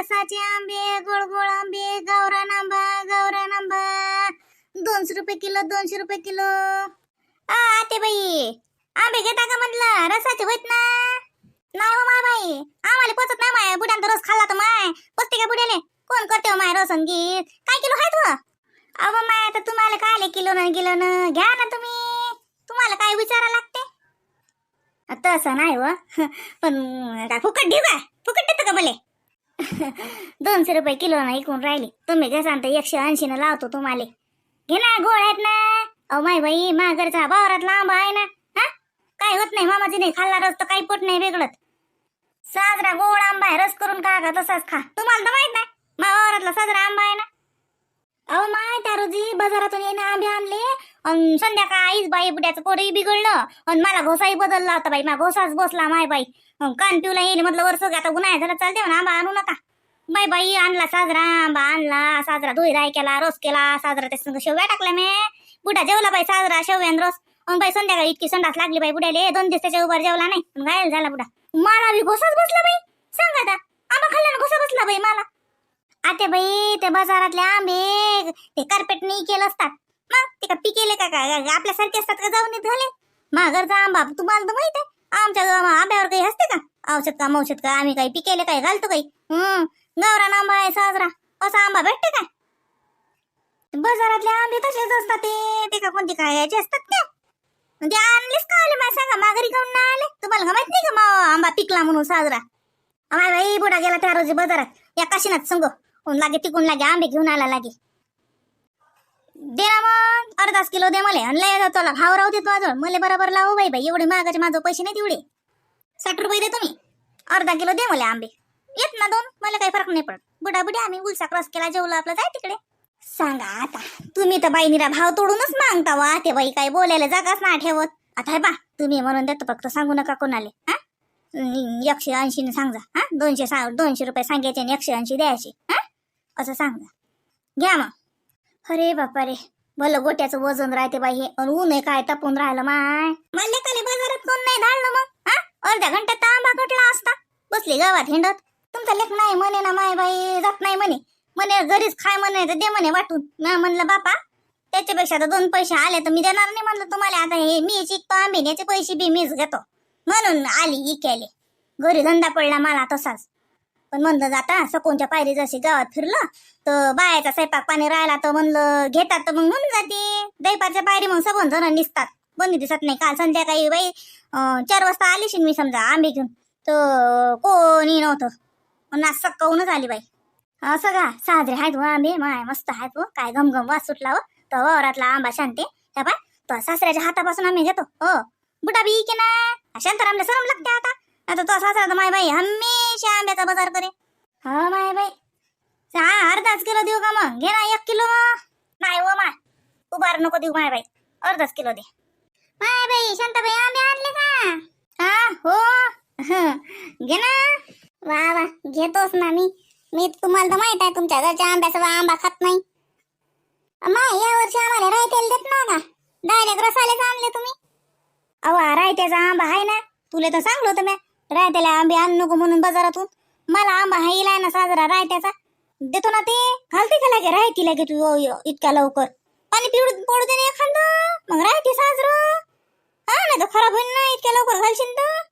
रसाचे आंबे गोड गोड आंबे गावरान आंबा गावरान आंबा. दोनशे रुपये किलो दोनशे रुपये किलो. आ आते बाई. आंबे घेता का म्हटलं? रसाचे होत ना. नाही हो माय बाई. आम्हाला पोचत नाही माय. बुड्यांचा रस खाल्ला तर माय. पोचते का बुड्याले? कोण करते हो माय रसन गीत? काय किलो खायत तू? अहो माय आता तुम्हाला काय किलो ना किलो ना? घ्या ना तुम्ही. तुम्हाला काय विचारा लागते? तसं नाही व हो. पण काय फुकट देऊ का? फुकट देतं का बोले दोनशे रुपये किलो ना इकून राहिले. तुम्ही घ्यासान तर एकशे ऐंशी न लावतो तुम्हाला. घे ना गोळ आहेत ना. अहो माय बाई माघरचा बावरात लांब आहे ना. हा? काय होत नाही मामाजी नाही खाल्ला रस तर काही पोट नाही वेगळत साजरा गोड आंबा आहे रस करून खा का तसाच खा. तुम्हाला तर माहीत नाही मा वावरातला साजरा आंबा आहे ना. अहो माय त्या रोजी बाजारातून येणे आंबे आणले अन संध्याकाळ आईच बाई बुड्याचं पोरही बिघडलं आणि मला घोसाही बदलला होता बाई. मा घोसाच बसला माय बाई. हो, कान पिवला येईल म्हटलं वर्ष आता उन्हाळ्या झालं चालते म्हणा आंबा आणू नका. बाई बाई आणला साजरा आंबा आणला साजरा धुई राय केला रोस केला साजरा त्या संग शेवया टाकल्या मी बुडा जेवला बाई साजरा शेवयान रोस बाई संध्याकाळी इतकी संडास लागली बाई बुड्याले दोन दिवस त्याच्या उभार जेवला नाही अन घायल झाला बुडा मला बी घोसाच बसला बाई. सांगा आता आंबा खाल्ल्यानं घोसा बसला बाई मला. आते बाई ते बाजारातले आंबे ते कार्पेट नाही केलं असतात. मग ते का पिकेले का काय? आपल्यासारखे असतात का? जाऊन येत झाले. माघरचा आंबा तुम्हाला तर माहीत आहे. आमच्या गावा आंब्यावर काही असते का? औषध का औषध का आम्ही काही पिकेले काही घालतो काही? हम्म. गावरान आंबा आहे साजरा. असा आंबा भेटते का बाजारातले आंबे तसेच असतात ते. ते का कोणते काय याचे असतात का? ते आणलेच का आले? मला सांगा माघारी काऊन नाही आले? तुम्हाला का माहीत नाही का मा आंबा पिकला म्हणून साजरा? अमाय बुडा गेला त्या रोजी बाजारात. या काशीनाथ संग लागे तिकून लागे आंबे घेऊन आला लागे. दे ना मग. अर्धाच किलो दे मला. आणि लय तुला भाव राहू देतो माझं. मला बरोबर लावू बाई बाई. एवढे महागाचे माझं पैसे नाही तेवढे. साठ रुपये दे तुम्ही. अर्धा किलो दे मला आंबे. येत ना दोन. मला काही फरक नाही पडत. बुडा बुड्या आम्ही उलसा क्रॉस केला जेवलो आपलं. जाय तिकडे. सांगा आता तुम्ही तर बाई निरा भाव तोडूनच मागता वा. ते बाई काही बोलायला जागाच ना ठेवत. आता हे बा तुम्ही म्हणून देतो फक्त सांगू नका कोणाले. हा? एकशे ऐंशी ने सांगा हा? दोनशे सा दोनशे रुपये सांगायचे आणि एकशे ऐंशी द्यायचे. हा? असं सांगा घ्या मग. अरे बापा रे भलं गोट्याचं वजन राहते बाई हे. आणि ऊन आहे काय तपून राहिलं माय? मला काले बाजारात कोण नाही धाडलं मग? हा? अर्ध्या घंटा आंबा कटला असता. बसली गावात हिंडत. तुमचा लेख नाही म्हणे ना माय बाई. जात नाही म्हणे. म्हणे घरीच खाय म्हणे तर दे म्हणे वाटून. ना म्हणलं बापा त्याच्यापेक्षा तर दोन पैसे आले तर मी देणार नाही म्हणलं तुम्हाला. आता हे मी शिकतो आंबे पैसे बी मीच घेतो. म्हणून आली इक्याले. घरी धंदा पडला मला तसाच. पण म्हणलं जाता सकोनच्या पायरी जशी गावात फिरलं तर बायाचा स्वयंपाक पाणी राहिला तर म्हणलं घेतात तर मग म्हणून जाते. दैपाच्या पायरी मग सबन जण निसतात. बंदी दिसत नाही. काल संध्याकाळी बाई चार वाजता आलीशी मी समजा आंबे घेऊन तर कोणी नव्हतं. ना सकाळूनच आली बाई. असं का? साजरे आहेत व आंबे. माय मस्त आहेत व काय घमघम वास सुटला हो. तर वावरातला आंबा शांते. त्या पाय तो सासऱ्याच्या हातापासून आम्ही घेतो. हो. बुटा बी की ना शांतारामला सरम लागते आता. आता तो सासरा तर माय बाई हमेशा आंब्याचा बाजार करे. हा माय बाई. हा अर्धाच किलो देऊ का मग? घे ना एक किलो नाही ओ माय. उभार नको देऊ माय बाई. अर्धाच किलो दे. माय बाई शांताबाई आंबे आणले का? हा हो. घे ना. वा वा. घेतोच ना मी. मी तुम्हाला तर माहीत आहे तुमच्या घरच्या आंब्याचा आंबा खात नाही. माय या वर्षी आम्हाला रायतेल देत ना का? डायरेक्ट रसालेच आणले तुम्ही. अहो रायत्याचा आंबा आहे ना? तुला तर सांगलो होतं मी. रायत्याला आंबे आण नको म्हणून बाजारातून. मला आंबा हा इलाय ना साजरा रायत्याचा देतो ना ते. घालते का लागे? रायती लागे तू यो- यो- इतक्या लवकर. पाणी पिवड पडू दे ना एखादं. मग रायते साजरं. हा नाही तर खराब होईल ना इतक्या लवकर घालशील तर.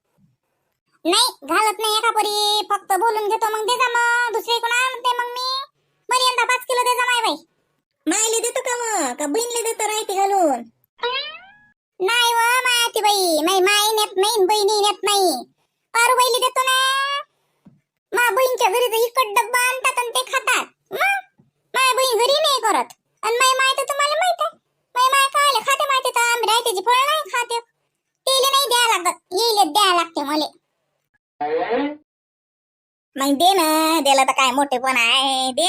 नाही घालत नाही एका परी. फक्त बोलून घेतो मग. दे जा मग. दुसरी कोण आणते मग मी. मला यंदा पाच किलो दे जा माय बाई. मायले देतो का मग? का बहिणीला देतो? रायती घालून. नाही व मायाती बाई माई माई नेत नाही बहिणी नेत नाही. पारू बाईली देतो ना. मा बहीणच्या घरी तर इकट डब्बा आणतात आणि ते खातात. मग माय बहीण घरी नाही करत. आणि माय माय तर तुम्हाला माहीत आहे. माय माय खायला खाते माहिती तर आम्ही रायतेची फळ नाही खाते. तेले नाही द्या लागत. येईल द्या लागते मला. मग दे ना. द्याला तर काय मोठेपण आहे. दे.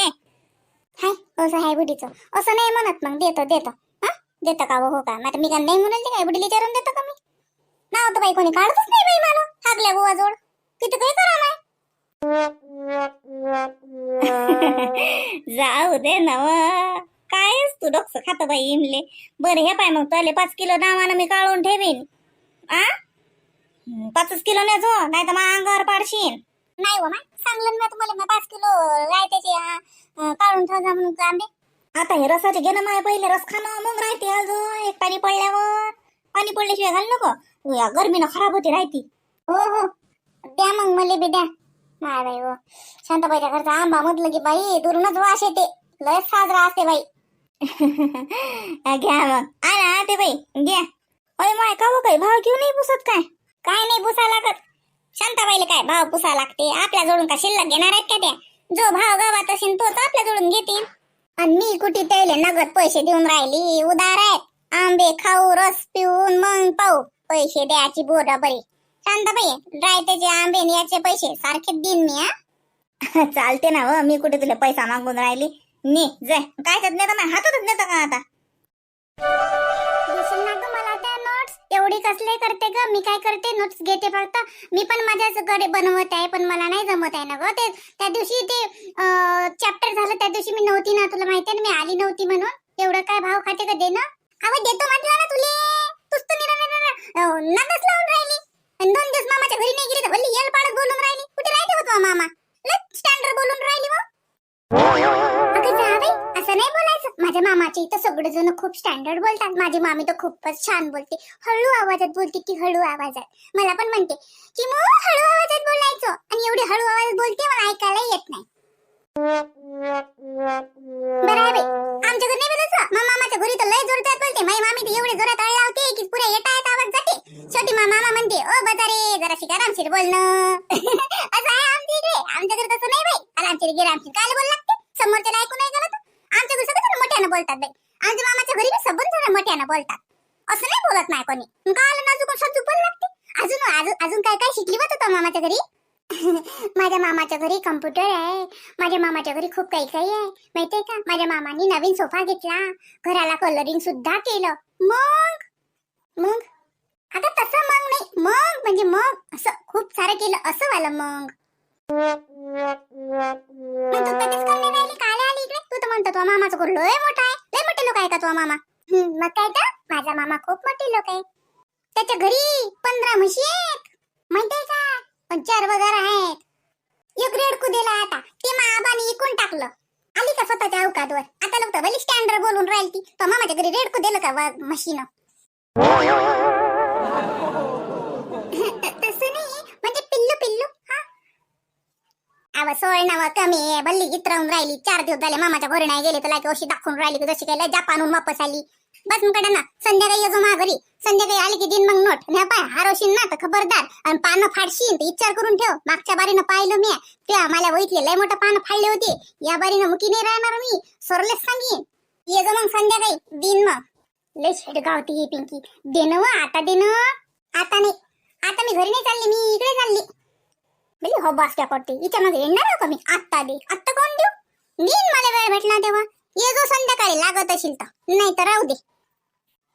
हाय असं हाय बुडीचं असं नाही म्हणत मग. देतो देतो. हा? देतो का हो, हो का? मग मी का नाही म्हणाल ते काय? बुडीला विचारून देतो का मी? नाव तर बाई कोणी काढतच नाही बाई मला. हागल्या बुवा जोड किती काही करा नाही जाऊ दे ना व. कायच तू डोकस खात बाई इमले. बरं हे पाय मग तुले पाच किलो नावानं मी काढून ठेवीन. आ? पाचच किलो नेचो नाही तर मग अंगावर पाडशीन. नाही हो माय सांगलं ना तुम्हाला मी पाच किलो रायत्याचे काढून ठेवा म्हणून आंबे आता हे रसाचे घे ना माय पहिले रस खाणं मग राहते अजून. एक पाणी पडल्यावर. पाणी पडल्याशिवाय घाल नको. या गरमीनं खराब होते राहते. हो हो. द्या मग मला बी द्या. नाही बाई हो. शांताबाईच्या घरचा आंबा म्हटलं की बाई दुरूनच वास येते. लय साजरा असते बाई. घ्या मग. आला ते बाई घ्या. अरे माय का हो काही? भाव घेऊन नाही पुसत काय? काय नाही पुसा लागत. शांताबाईला काय भाव पुसा लागते? आपल्या जोडून का शिल्लक घेणार आहेत का त्या? जो भाव गावात असेल तोच आपल्या जोडून घेतील. आणि मी कुठे त्याले नगद पैसे देऊन राहिली? उदार आहेत. आंबे खाऊ रस पिऊन मग पाहू. पैसे द्यायची बोरा बरी शांताबाई ड्रायतेचे आंबे याचे पैसे सारखे देईन मी हा. चालते ना व मी कुठे तुला पैसा मागून राहिली? नी जाय काय करत ना हातातच नेता का आता? मला त्या नोट्स एवढी कसले करते ग? मी काय करते? नोट्स घेते फक्त. मी पण माझ्याच घरी बनवत आहे पण मला नाही जमत आहे ना ग ते. त्या दिवशी ते चॅप्टर झालं त्या दिवशी मी नव्हती ना तुला माहिती आहे ना मी आली नव्हती म्हणून. एवढं काय भाव खाते का दे ना अहो देतो म्हटलं ना तुले. हो, निरा लावून राहिली. आणि दोन दिवस मामाच्या घरी नाही गेली तर भल्ली येल पाडत बोलून राहिली. कुठे राहते होत मामा? लय स्टँडर्ड बोलून राहिली मग अगं जावई, असं नाही बोलायचं. माझ्या मामाच्या इथं सगळे जण खूप स्टँडर्ड बोलतात. माझी मामी तर खूपच छान बोलते. हळू आवाजात बोलते की हळू आवाजात. मला पण म्हणते की मग हळू आवाजात बोलायचं. आणि एवढी हळू आवाज बोलते मला ऐकायला येत नाही. बरं आहे बाई आमच्या घरी नाही बोलायचं? मामाच्या घरी तर लय जोरदार बोलते. माझी मामी तर एवढे जोरात अळ लावते की पुऱ्या येता येता आवाज जाते मामा मामा म्हणते ओ बजारे जरा शिका रामशीर बोलणं असं आहे आमच्या इकडे. आमच्याकडे तसं नाही बाई. आरामशीर गे रामशीर काय बोल लागते? समोरच्याला ऐकून नाही गेलं आमच्या घरी सगळं मोठ्यानं बोलतात बाई. आमच्या मामाच्या घरी बी सबन जण मोठ्यानं बोलतात. असं नाही बोलत नाही कोणी. काय आलं नाजूक सजूक पण लागते? अजून अजून अजून काय काय शिकली होत मामाच्या घरी? माझ्या मामाच्या घरी कम्प्युटर आहे. माझ्या मामाच्या घरी खूप काही काही आहे. माहितीये का? माझ्या मामाने नवीन सोफा घेतला. घराला कलरिंग सुद्धा केलं. मग? मग? आता तसं मग नाही. मग म्हणजे मग असं खूप सारं केलं असं वालं मग. मग तू कधीच करून नाही राहिली काल आली इकडे? तू तर म्हणतो तो मामाचं घर लय मोठा आहे. लय मोठे लोक आहे का तुझा मामा? मग काय तर? माझा मामा खूप मोठे लोक आहे त्याच्या घरी पंधरा म्हशी आहेत. माहितीये का? पण चार वगैरे आहेत. एक रेडकू दिला आता. ते मा आबाने इकून टाकलं. आली का स्वतःच्या अवकादवर आता लोक तर भली स्टँडर्ड बोलून राहिली ती तो मामाच्या घरी रेडकू दिलं का वा- म्हशीनं? अव सोय नाव कमी आहे. भल्ली इतरावून राहिली. चार दिवस झाले मामाच्या घरी नाही गेले तर लाईक अशी दाखवून राहिली. की जशी काय जपानहून वापस आली. बस मग ना संध्याकाळी येजो माघारी. संध्याकाळी आली की दिन मग नोट. नाही पाय हारवशील ना तर खबरदार. आणि पानं फाडशील तर विचार करून ठेव. मागच्या बारीनं पाहिलं मी. त्या मला वैतले लय मोठं पानं फाडले होते. या बारीनं मुकी नाही राहणार मी? सोरलेच सांगीन. येजो मग संध्याकाळी. दिन मग. लय शेड गावती ही पिंकी. देणं व आता देणं? आता नाही. आता मी घरी नाही चालली मी इकडे चालली. म्हणजे हो बस क्या करते हिच्या मागे येणार का मी? आत्ता दे आत्ता कोण देऊ? देईन मला वेळ भेटला तेव्हा. ये जो संध्याकाळी लागत असेल तर. नाही तर राहू दे.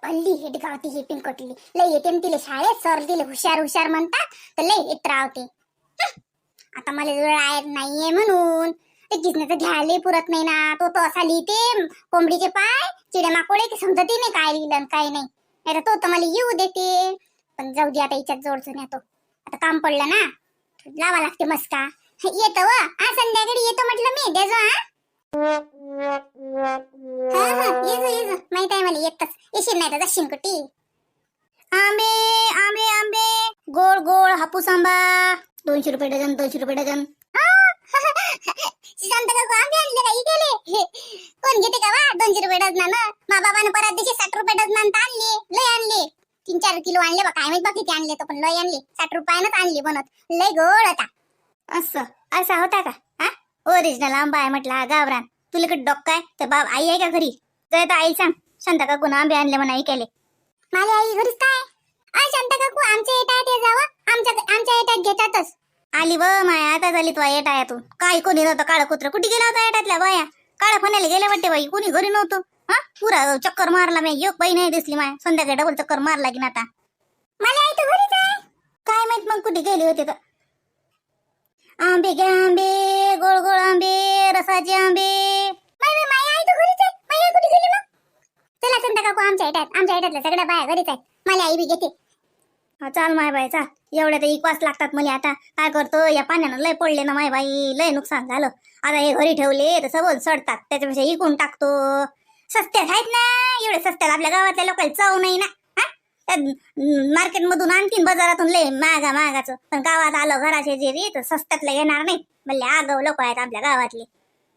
पल्ली हेट गावती ही पिंकटली लय येते तिले शाळेत. सर दिले हुशार हुशार म्हणतात. तर लय येत राहते. आता मला वेळ आहेत नाहीये म्हणून. ते किसण्याचं घ्यायला पुरत नाही ना. तो तो असा लिहिते कोंबडीचे पाय चिड्या माकोडे की समजते नाही काय लिहिलं आणि काय नाही. नाही तर तो तर मला येऊ देते. पण जाऊ दे आता हिच्यात जोडचं येतो आता काम पडलं ना. लावा लागते मस्का. येतो व. हा संध्याकाळी येतो म्हटलं मी. देजो हा. येजो येजो माहीत आहे मला येतच. येशील नाही तर जाशील कुठे? आंबे आंबे आंबे. गोड गोड हापूस आंबा. दोनशे रुपये डझन दोनशे रुपये डझन. शांत काकू आंबे आणले गेले कोण घेते का वा? दोनशे रुपये डझनानं. मा बाबानं परत दिवशी साठ रुपये डझनानं तर आणले. लय आणले. तीन चार किलो आणले बा. काय माहीत बा किती आणले तर पण लय आणले. साठ रुपयानंच आणले बनत. लय गोड होता असं. असा होता का? हा? ओरिजिनल आंबा आहे म्हटलं हा गावरान. तुला कडे डॉक काय तर बाब आई आहे का घरी? तर आई सांग. शांत काकू आंबे आणले म्हणा ऐकायले माझी आई घरीच काय? आय शांत काकू आमच्या येटात ये जावं. आमच्या आमच्या येटात घेतातच. आली ब माया आता झाली तुझ्या येटायातून काय कोणी नव्हतं काळं कुत्र कुठे गेला होता येटातल्या बाया? काळ्या फण्याला गेल्या वाटते बाई. कोणी घरी नव्हतं. हा? पुरा चक्कर मारला मी. एक बाई नाही दिसली माया. संध्याकाळी डबल चक्कर मारला की ना आता. मला आई तर घरीच आहे? काय माहीत मग कुठे गेली होती तर. आंबे घ्या आंबे गोळ गोळ आंबे रसाचे आंबे. चला संध्या काकू आमच्या येतात आमच्या येतातल्या सगळ्या बाया घरीच आहेत. मला आई बी घेते. चाल माय बाय चाल. एवढ्या तर इकवास लागतात मला आता. काय करतो? या पाण्यानं लय पडले ना माय बाई. लय नुकसान झालं. आता हे घरी ठेवले तर सबोध सडतात. त्याच्यापेक्षा इकून टाकतो. सस्त्यात आहेत ना. एवढे सस्त्यात आपल्या गावातल्या लोकांना चव नाही ना. मार्केटमधून आणखीन बाजारातून लय मागा मागाचं. पण गावात आलं घराचे जे रे तर सस्त्यातलं येणार नाही. म्हणले आगाव लोक आहेत आपल्या गावातले.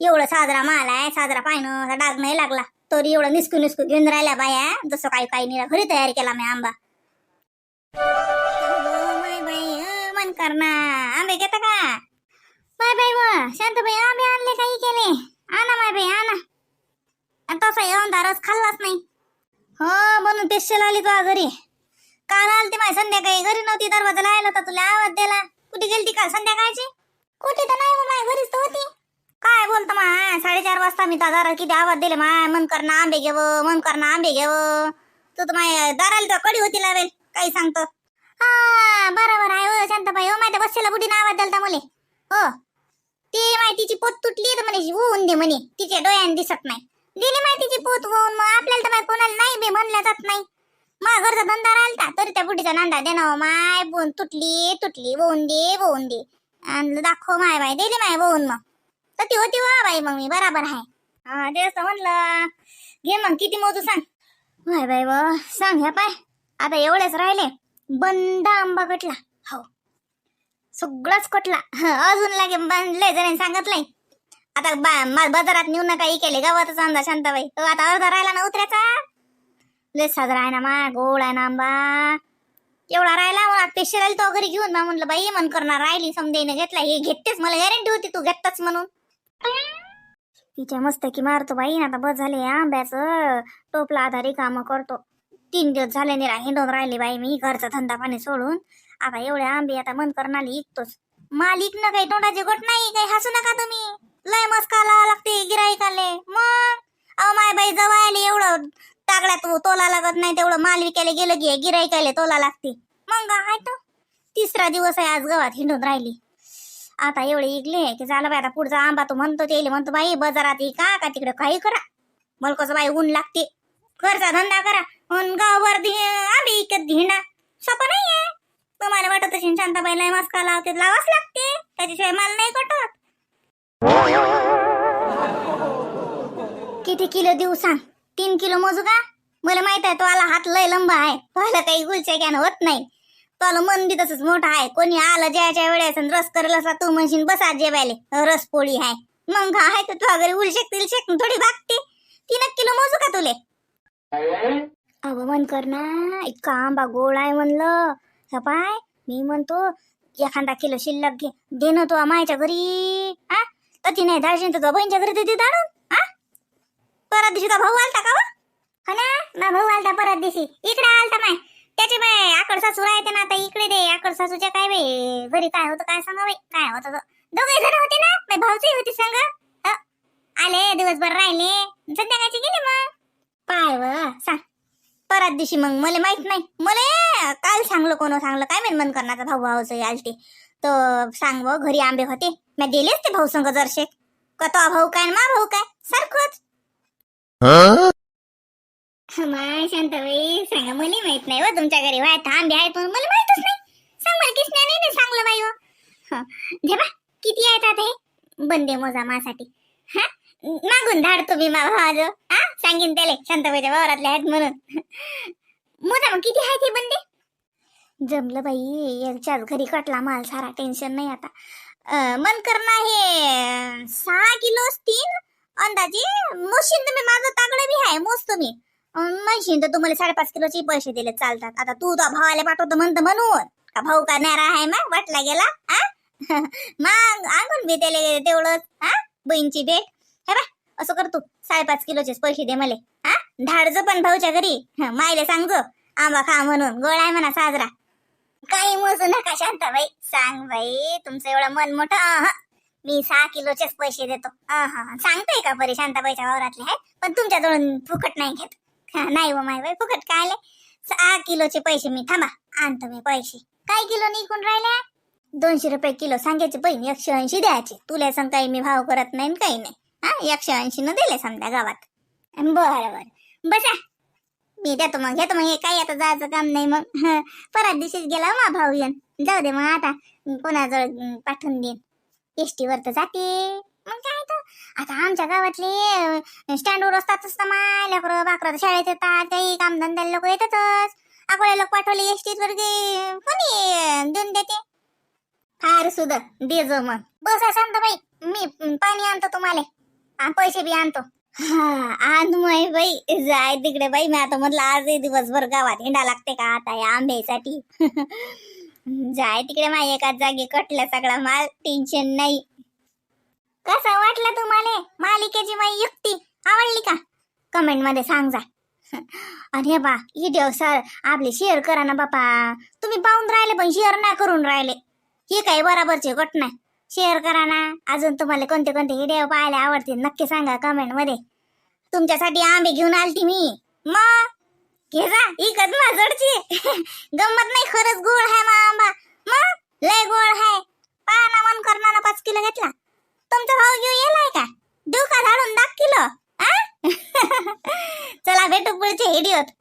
एवढं साजरा माल आहे साजरा पाहिनं असा डाग नाही लागला. तरी एवढं निसकू निसकू घेऊन राहिल्या बाया. जसं काही काही नाही घरी तयार केला मी आंबा. मन करना. आंबे घेता का? माय बाई व शांत बाई आंबे आणले काही केले. आणा माय बाई आणा. आणि तसा येऊन रस खाल्लाच नाही. हो म्हणून पेशल आली तू घरी. काल आलती माय संध्याकाळी. घरी नव्हती दरवाजा लायला होता. तुला आवाज दिला. कुठे गेलती काल संध्याकाळची? कुठे तर नाही हो माय घरीच तर होती. काय बोलतो मा साडेचार वाजता मी त्या दारात किती आवाज दिले माय? मन करणं आंबे घेव मन करणं आंबे घेव. तू तर माय दाराला तर कडी होती लावेल काही सांगतो. हा बरोबर आहे हो शांताबाई. हो माझ्या बसलेला बुढीने आवाज दिला मुले. हो. ती माहितीची पोत तुटली तर म्हणे. होऊन दे म्हणे. तिच्या डोळ्याने दिसत नाही. दिली माहितीची पोत होऊन मग आपल्याला तर माय कोणाला नाही बी म्हणल्या जात नाही. मग घरचा धंदा राहिलता तरी त्या बुटीचा नांदा दे ना माय बोन तुटली तुटली बोहून दे बोहून दे. आणि दाखव माय बाय दिली माय बोहून मग. तर ती होती वा बाई मग मी बराबर आहे. हा तेच असं म्हणलं. घे मग किती मोजू सांग. माय बाई व सांग ह्या पाय. आता एवढेच राहिले. बंद आंबा कटला. हो. सगळाच कटला. अजून लागे बांधले जणांनी सांगितलंय. आता बा- मा- बाजारात नेऊन नका केले गावातच अंदा शांताबाई. तो आता अर्धा राहिला ना उतरायचा लय साजरा आहे ना मा गोड आहे ना आंबा. एवढा राहिला मला ते आली तो घरी घेऊन मा म्हणलं बाई मन करणार राहिली समजेने घेतला हे घेतेच मला गॅरंटी होती तू घेतच म्हणून. तिच्या मस्त की मारतो बाई आता बस झाले आंब्याचं टोपला आधारी काम करतो. तीन दिवस झाले निरा हिंडून राहिले बाई मी घरचा धंदा पाणी सोडून. आता एवढे आंबे आता मन करणारी इकतोच. माल इकणं काही तोंडाची गोट नाही काही हसू नका तुम्ही. लय मस्का लावा लागते गिराईकाले मग? अहो माय बाई जवळ आली एवढं. टाकल्यात तोला लागत नाही तेवढं. माल विकायला गेलं की गिराईकाले तोला लागते. मग आहे तो. तिसरा दिवस आहे आज गावात हिंडून राहिली. आता एवढे इकले की झालं बाई आता पुढचा आंबा तू म्हणतो ते म्हणतो बाई बाजारात का? का तिकडे काही करा? मला कसं बाई ऊन लागते. घरचा धंदा करा. अन गावभर आंबे इकत हिंडा सोपं नाही आहे तुम्हाला वाटत असेल शांताबाईला मस्का लावते लावाच लागते. त्याच्याशिवाय मला नाही कटत. किती किलो देऊ सांग? तीन किलो मोजू का? मला माहीत आहे तो आला हात लय लंबा आहे. मला काही गुलच्या होत नाही. तो मन बी तसंच मोठं आहे. कोणी आलं ज्याच्या वेळेस रस करेल असा तू म्हणशील बसा जेवायले. रस पोळी आहे. मग आहे तर तुझ्या घरी उलशेक तिलशेक? थोडी भागते. तीन एक किलो मोजू का तुले? अगं मन कर ना. इतका आंबा गोड आहे म्हणलं. पाय मी म्हणतो एखादा किलो शिल्लक घे. दे ना तू मायच्या घरी. आ तर नाही दाळशीन तर बहिणीच्या घरी तिथे दाडून हा? परत दिवशी का भाऊ आलता का हो? हो ना मा भाऊ आलता परत दिवशी. इकडे आलता माय. त्याची बाय आकड सासू राहते ना आता इकडे दे आकड सासूच्या काय बाई घरी काय होतं काय सांगा बाई काय होतं दोघे जण होते ना बाई भाऊची होती संग. आले दिवसभर राहिले. संध्याकाळची गेले मग. पाय व सांग. परत दिवशी मग मला माहीत नाही. मला काल सांगलं कोण सांगलं काय मेन मन करण्याचा भाऊ भाऊचं आलते. तर सांग व घरी आंबे होते. मी दिलेच ते भाऊ संग जरशे. का तो भाऊ काय मा भाऊ काय? सारखंच. माय शांताबाई सांगा मला माहीत नाही व तुमच्या घरी वाय आंबे आहेत पण मला माहितच नाही. सांग मला किसण्याने नाही सांगलं बाई हो. हं. घे बा किती आहेत आता हे? बंदे मोजा मासाठी. हा? मागून धाडतो मी मा भावाजो हा सांगीन त्याले शांताबाईच्या वावरातले आहेत म्हणून. मोजा मग किती आहेत हे बंदे? जमलं बाई यांच्याच घरी कटला माल सारा टेन्शन नाही आता. मन करणं हे. सहा किलो तीन अंदाजे मोशीन तुम्ही माझं तागडं बी आहे मोजतो मी. म्हणशीन तर तुम्हाला साडेपाच किलोचे पैसे दिले चालतात. आता तू तो भावाला पाठवतो म्हणतो म्हणून. का भाऊ का नारा आहे मग वाटला गेला हा मग आणून बी त्याला तेवढंच हा बहीणची भेट. हे बा असं कर तू. साडेपाच किलोचेच पैसे दे मला हा धाडज पण भाऊच्या घरी. मायले सांगजो. आंबा खा म्हणून. गोळा आहे म्हणा साजरा. काही मोजू नका शांताबाई. सांग बाई तुमचं एवढं मन मोठं मी सहा किलोचेच पैसे देतो. अहं. सांगतोय का बरे शांताबाईच्या वावरातले आहे पण तुमच्याजवळून फुकट नाही घेत. नाही व माय बाई फुकट काय सहा किलोचे पैसे मी थांबा आणतो मी पैसे. काय किलो निघून राहिले? दोनशे रुपये किलो सांगायचे बहीण एकशे ऐंशी द्यायचे. तुला सांग काही मी भाव करत नाही काही नाही. हा एकशे ऐंशी न दिले समजा गावात. बरं बरं. बसा. मी देतो मग घेतो मग हे काही आता जायचं काम नाही मग. परत दिवशीच गेला मा भाऊ येन जाऊ दे मग आता कोणाजवळ पाठवून देईन. एस वर तर जाते. मग काय तर आता आमच्या गावातले स्टँडवर असतातच ना माय लेकरं बाकरं शाळेत येतात काही कामधंद्याला लोक येतातच. आपल्या लोक पाठवले एस वर कोणी देऊन देते? फार सुद्धा दे जो मग. बसा शांत बाई मी पाणी आणतो तुम्हाला. पैसे बी आणतो. हा आण मग बाई जाय तिकडे बाई. मी आता म्हटलं आजही दिवसभर गावात हिंडा लागते का? आता या आंब्यासाठी. जाय तिकडे माझ्या एकाच जागी कटला सगळा माल. टेन्शन नाही. कसा वाटला तुम्हाला? मालिकेची माझी युक्ती. आवडली का? कमेंटमध्ये सांग जा अरे बा व्हिडिओ सर आपले शेअर करा ना बापा. तुम्ही पाहून राहिले पण शेअर नाही करून राहिले. हे काही बराबरचे गोट नाही शेअर करा ना. अजून तुम्हाला कोणते कोणते व्हिडिओ पाहायला आवडतील नक्की सांगा कमेंटमध्ये. तुमच्यासाठी आंबे घेऊन आलती मी. मग घे जा इकत माझडची गंमत नाही खरंच गोळ आहे मा आंबा. मग लय गोळ आहे. पाना मन करणार पाच किलो घेतला. तुमचा भाऊ घेऊ येलाय का? देऊ का झाडून दाख किलो. चला भेटू पुढच्या व्हिडिओत